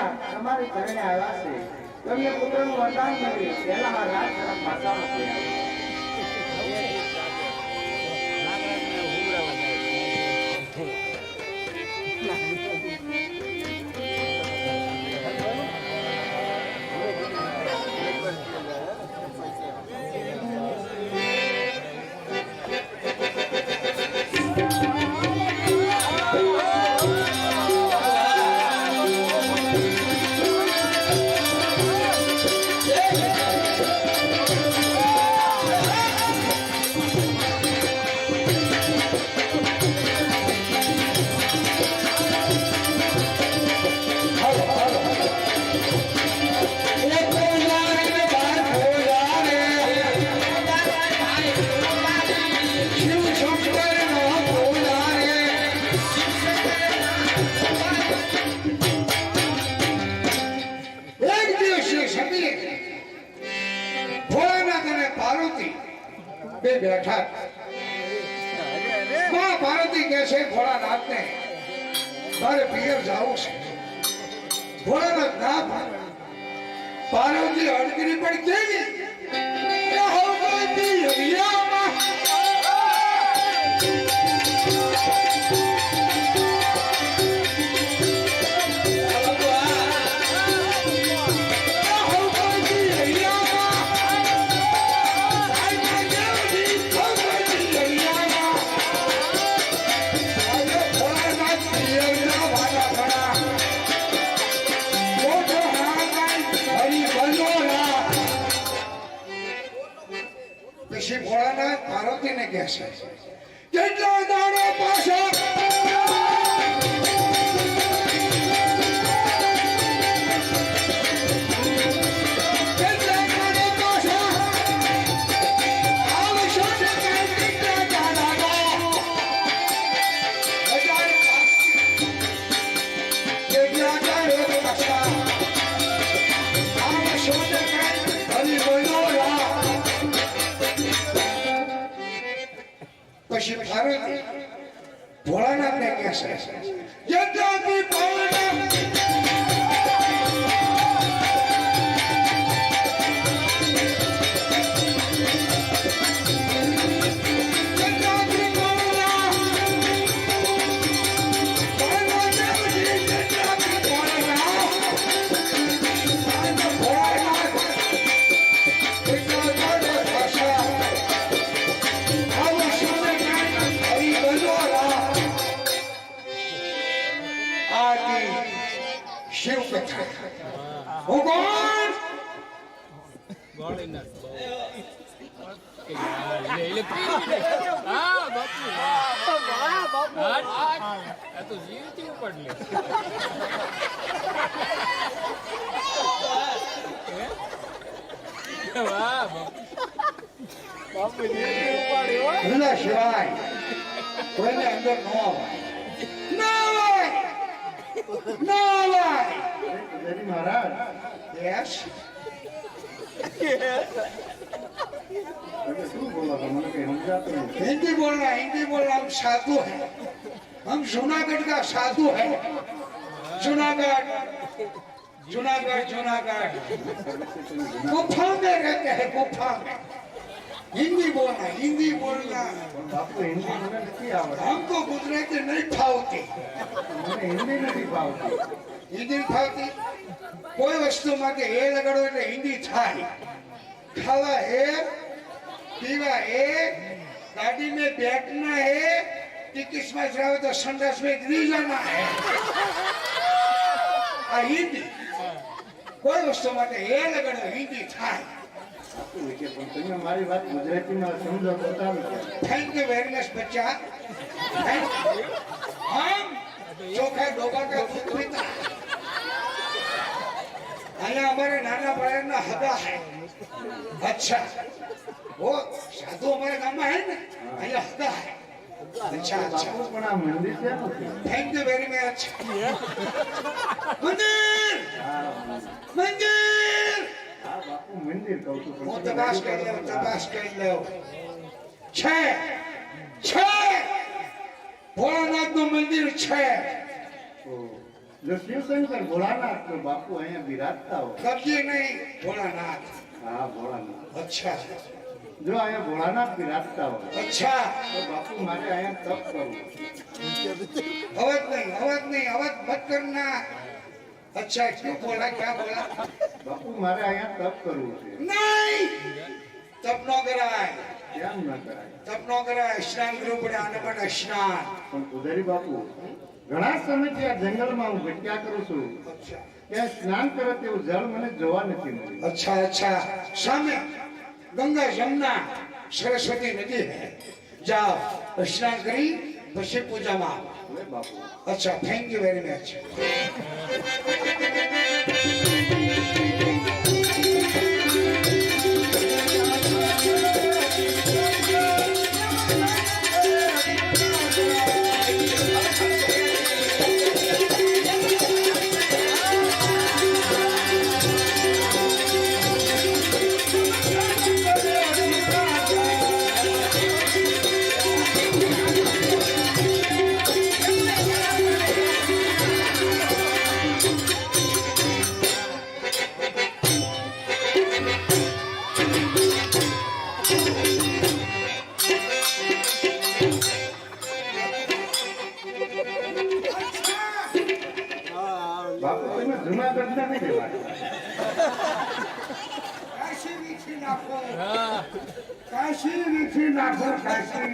મહિના તમારી ઘરને આવ્યા છે. તમને પુત્રનું વરદાન મળ્યું પહેલા રાજ માતા મૂક્યા બેઠા માં ભારતી કે છે, ભોળાનાથને મારે પિયર જાવું છે ભોળાનાથ ના. પાર્વતી અડગરી પણ કેવી શિવ કથા હું કોણ બાપુ સિવાય કોઈને અંદર ન અવાય Nala! Ready, Maharaj? Yes? Yes. Hindi बोलना हिंदी बोलना हम साधु हैं हम जूनागढ़ का साधु है जूनागढ़ जूनागढ़ जूनागढ़ गुफा में रहते हैं गुफा में હિન્દી બોલના હિન્દી બોલના. બાપુ હિન્દી મને નથી આવડતી. આમ તો ગુજરાતી નહીં ફાવતી. મને હિન્દી નથી ફાવતી. હિન્દી ફાવતી? કોઈ વસ્તુ માટે એ લગાડો એટલે હિન્દી થાય. ખાવા હે પીવા હે ગાડી મેં બેઠના હે ટિકિટ્સમાં જાવ તો સંડાસ મેં ગ્રીજાના હે. આ હિન્દી. કોઈ વસ્તુ માટે એ લગાડો હિન્દી થાય. પણ તમે મારી વાત ગુજરાતીમાં સમજો બતાવી મંદિર ભોળાનાથનું મંદિર છે. જો શિવશંકર ભોળાનાથ નો બાપુ અહીંયા બિરાજતા હોય કબજે નહીં ભોળાનાથ હા ભોળાનાથ અચ્છા જો અહીંયા ભોળાનાથ બિરાજતા હોય અચ્છા તો બાપુ મારે અહીંયા તપ કરવું અવાજ નહીં અવાજ નહીં અવાજ મત કરના અચ્છા ક્यों બોલા ક્યાં બોલા? બાપુ મારે અહીંયા તપ કરવું છે. નહીં! તપ નો કરાય. કેમ ન કરાય? તપ નો કરાય. સ્નાન કરવું પડે આને પણ સ્નાન પણ પુજારી બાપુ ઘણા સમયથી આ જંગલમાં હું ભટક્યા કરું છું. ત્યાં સ્નાન કરે તેવું જળ મને જોવા નથી મળ્યું. અચ્છા અચ્છા. સામે ગંગા જમના સરસ્વતી નદી હે. જાઓ સ્નાન કરી પછી પૂજામાં અચ્છા થેન્ક યુ વેરી મચ નાખો. કાશી વીખી નાખો કાશી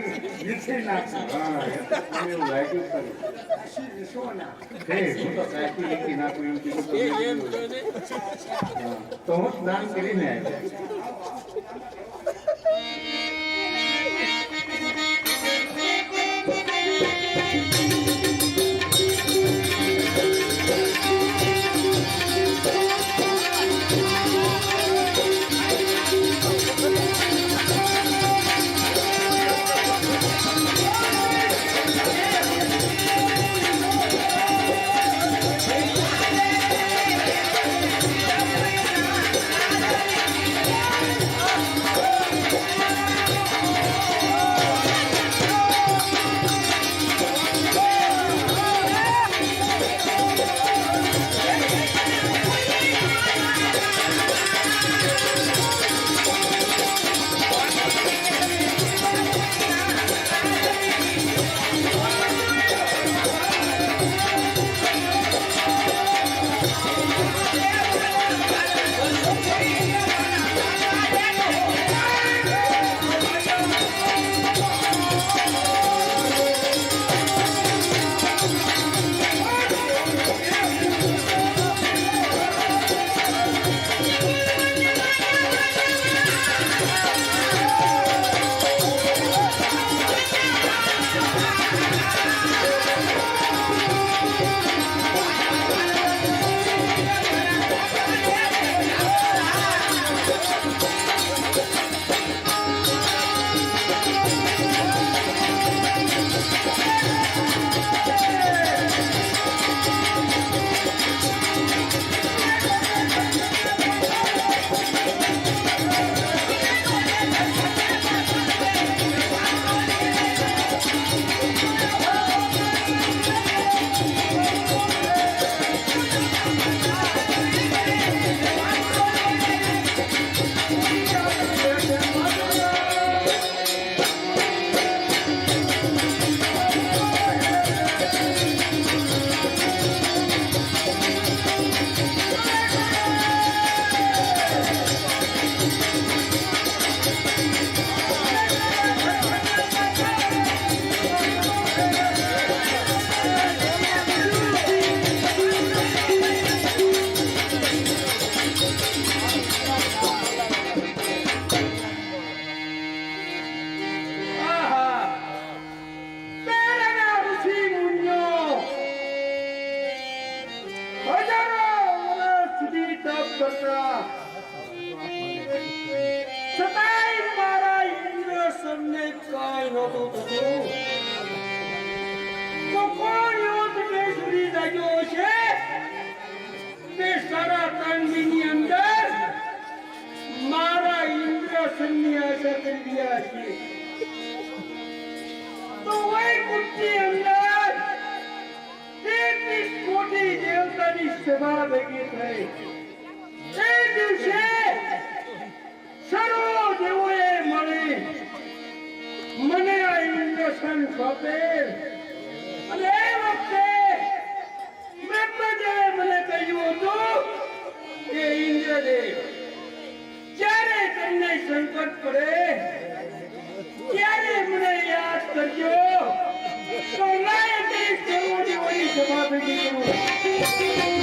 વીખી નાખો. તો એવું લાગ્યું ખરું. કાશી વીખી નાખું. એમ કીધું. તો હું. સ્નાન કરીને આવ્યો. કાંઈ નહોતું થતું. તો કોણ એવો તમને સુધી લાગ્યો છે તે ત્રણ દિનની અંદર મારા ઇન્દ્રસનની આશા કરી રહ્યા છે તો વૈકુંઠની અંદર તેત્રીસ કોટી દેવતાની સભા ભેગી થઈ એ દિવસે સર્વ ઇન્દ્રસન સોંપેલ અને એ વખતે બ્રહ્મદેવે મને કહ્યું હતું કે ઇન્દ્રદેવ, જ્યારે તમને સંકટ પડે, ત્યારે મને યાદ કરજો. તો તે દેવોની ઓલી સભા ભેગી કરું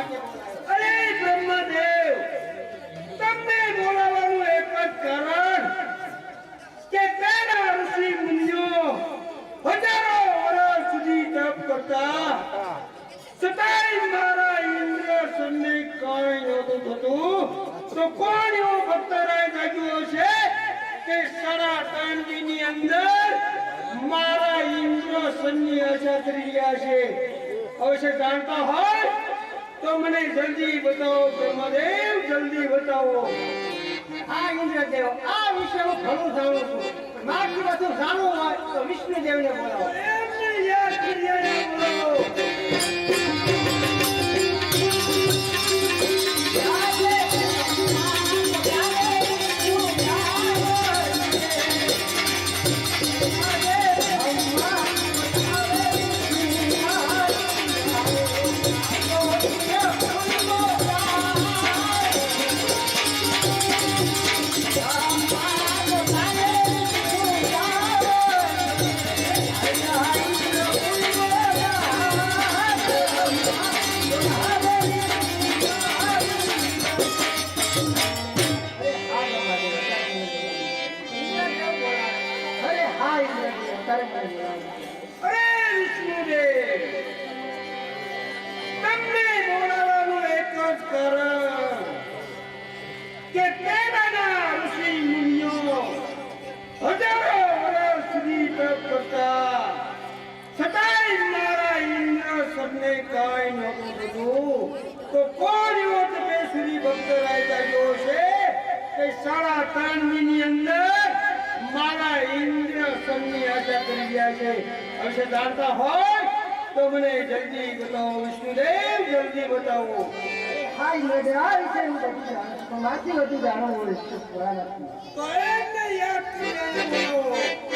અરે બ્રહ્મદેવ, તમને બોલાવવાનું છે કે સારા તાંડીની અંદર મારા ઇન્દ્ર સન્ની રહ્યા છે. અવશ્ય જાણતા હોય તો મને જલ્દી બતાવો બ્રહ્મદેવ જલ્દી બતાવો. આ ઇન્દ્રદેવ, આ વિશે હું ઘણું જાણું છું. માથી બધું જાણવું હોય, તો વિષ્ણુદેવને બોલાવો. તો કોણ એવો બેસરી ભક્ત રાજા ગયો છે કે સાડા ત્રણ મહિની અંદર મારા ઇન્દ્ર સમની આશા કરી ગયા છે. હશે જાણતા હોય તો મને જલ્દી બતાવો વિષ્ણુદેવ જલ્દી બતાવો. હા ઇન્દ્રદેવ છે માથી બધું જાણવું તો એમને યાદ કરી